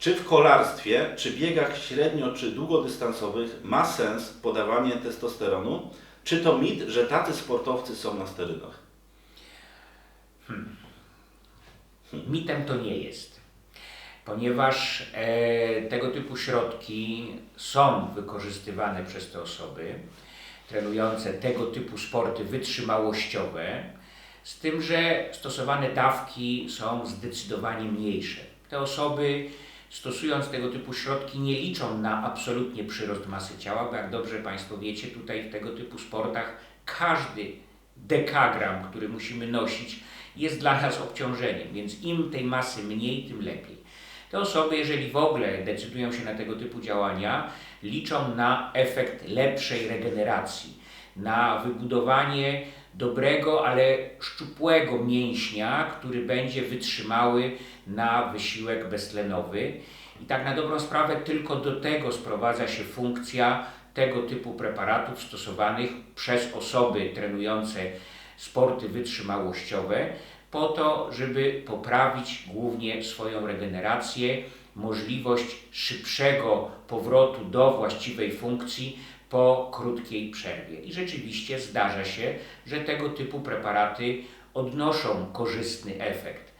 Czy w kolarstwie, czy biegach średnio czy długodystansowych ma sens podawanie testosteronu? Czy to mit, że tacy sportowcy są na sterydach? Mitem to nie jest, ponieważ e, tego typu środki są wykorzystywane przez te osoby trenujące tego typu sporty wytrzymałościowe, z tym, że stosowane dawki są zdecydowanie mniejsze. Te osoby stosując tego typu środki nie liczą na absolutnie przyrost masy ciała, bo jak dobrze Państwo wiecie, tutaj w tego typu sportach każdy dekagram, który musimy nosić, jest dla nas obciążeniem, więc im tej masy mniej, tym lepiej. Te osoby, jeżeli w ogóle decydują się na tego typu działania, liczą na efekt lepszej regeneracji, na wybudowanie dobrego, ale szczupłego mięśnia, który będzie wytrzymały na wysiłek beztlenowy. I tak na dobrą sprawę tylko do tego sprowadza się funkcja tego typu preparatów stosowanych przez osoby trenujące sporty wytrzymałościowe, po to, żeby poprawić głównie swoją regenerację, możliwość szybszego powrotu do właściwej funkcji po krótkiej przerwie. I rzeczywiście zdarza się, że tego typu preparaty odnoszą korzystny efekt.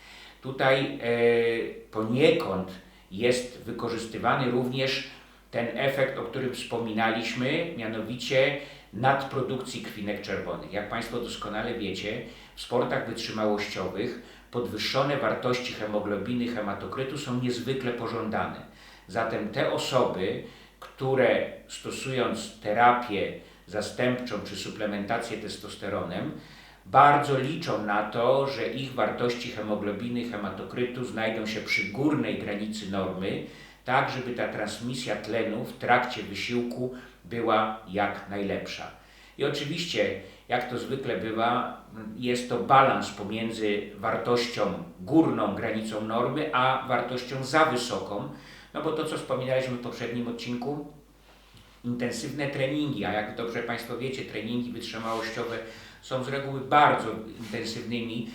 Tutaj e, poniekąd jest wykorzystywany również ten efekt, o którym wspominaliśmy, mianowicie nadprodukcji krwinek czerwonych. Jak Państwo doskonale wiecie, w sportach wytrzymałościowych podwyższone wartości hemoglobiny, hematokrytu są niezwykle pożądane. Zatem te osoby, które stosując terapię zastępczą czy suplementację testosteronem, bardzo liczą na to, że ich wartości hemoglobiny, hematokrytu znajdą się przy górnej granicy normy, tak żeby ta transmisja tlenu w trakcie wysiłku była jak najlepsza. I oczywiście, jak to zwykle bywa, jest to balans pomiędzy wartością górną granicą normy, a wartością za wysoką, no bo to, co wspominaliśmy w poprzednim odcinku, intensywne treningi, a jak dobrze Państwo wiecie, treningi wytrzymałościowe są z reguły bardzo intensywnymi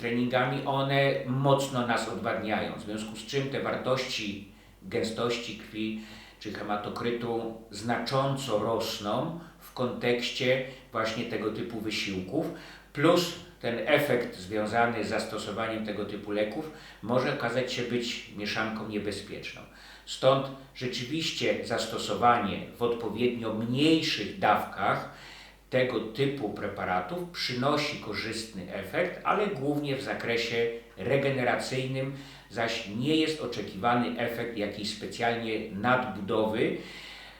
treningami, one mocno nas odwadniają, w związku z czym te wartości gęstości krwi czy hematokrytu znacząco rosną w kontekście właśnie tego typu wysiłków, plus ten efekt związany z zastosowaniem tego typu leków może okazać się być mieszanką niebezpieczną. Stąd rzeczywiście zastosowanie w odpowiednio mniejszych dawkach tego typu preparatów przynosi korzystny efekt, ale głównie w zakresie regeneracyjnym, zaś nie jest oczekiwany efekt jakiejś specjalnie nadbudowy.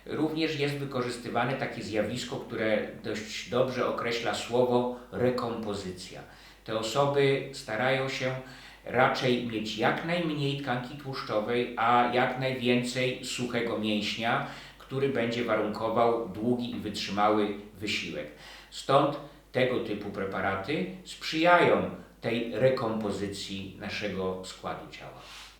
Również jest wykorzystywane takie zjawisko, które dość dobrze określa słowo rekompozycja. Te osoby starają się raczej mieć jak najmniej tkanki tłuszczowej, a jak najwięcej suchego mięśnia, który będzie warunkował długi i wytrzymały wysiłek. Stąd tego typu preparaty sprzyjają tej rekompozycji naszego składu ciała.